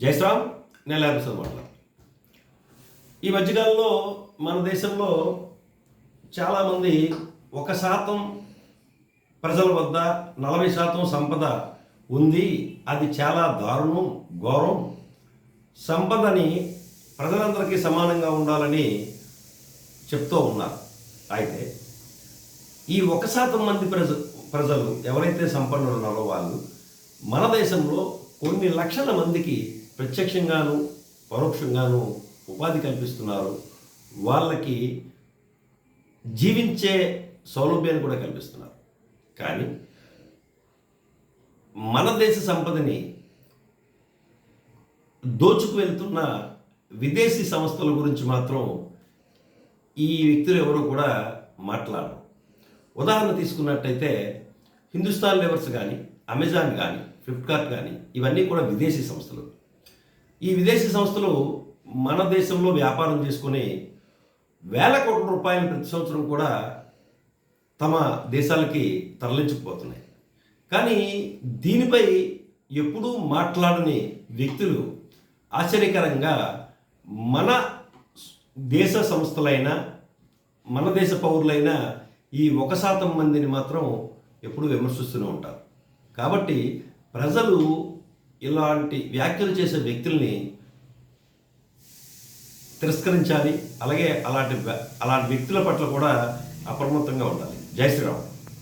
జయశ్రామ్ నేను లేపేసాను మాట్లాడు ఈ మధ్యకాలంలో మన దేశంలో చాలామంది ఒక శాతం ప్రజల వద్ద నలభై శాతం సంపద ఉంది. అది చాలా దారుణం ఘోరం. సంపదని ప్రజలందరికీ సమానంగా ఉండాలని చెప్తూ ఉన్నారు. అయితే ఈ ఒక శాతం మంది ప్రజ ప్రజలు ఎవరైతే సంపన్నులు ఉన్నారో వాళ్ళు మన దేశంలో కొన్ని లక్షల మందికి ప్రత్యక్షంగాను పరోక్షంగాను ఉపాధి కల్పిస్తున్నారు. వాళ్ళకి జీవించే సౌలభ్యాన్ని కూడా కల్పిస్తున్నారు. కానీ మన దేశ సంపదని దోచుకు వెళ్తున్న విదేశీ సంస్థల గురించి మాత్రం ఈ వ్యక్తులు ఎవరూ కూడా మాట్లాడరు. ఉదాహరణ తీసుకున్నట్టయితే హిందుస్థాన్ లెవర్స్ కానీ అమెజాన్ కానీ ఫ్లిప్కార్ట్ కానీ ఇవన్నీ కూడా విదేశీ సంస్థలు. ఈ విదేశీ సంస్థలు మన దేశంలో వ్యాపారం చేసుకుని వేల కోట్ల రూపాయలు ప్రతి సంవత్సరం కూడా తమ దేశాలకి తరలించుకుపోతున్నాయి. కానీ దీనిపై ఎప్పుడూ మాట్లాడని వ్యక్తులు ఆశ్చర్యకరంగా మన దేశ సంస్థలైన మన దేశ పౌరులైన ఈ ఒక శాతం మందిని మాత్రం ఎప్పుడూ విమర్శిస్తూనే ఉంటారు. కాబట్టి ప్రజలు ఇలాంటి వ్యాఖ్యలు చేసే వ్యక్తుల్ని తిరస్కరించాలి. అలాగే అలాంటి అలాంటి వ్యక్తుల పట్ల కూడా అప్రమత్తంగా ఉండాలి. జై శ్రీరామ్.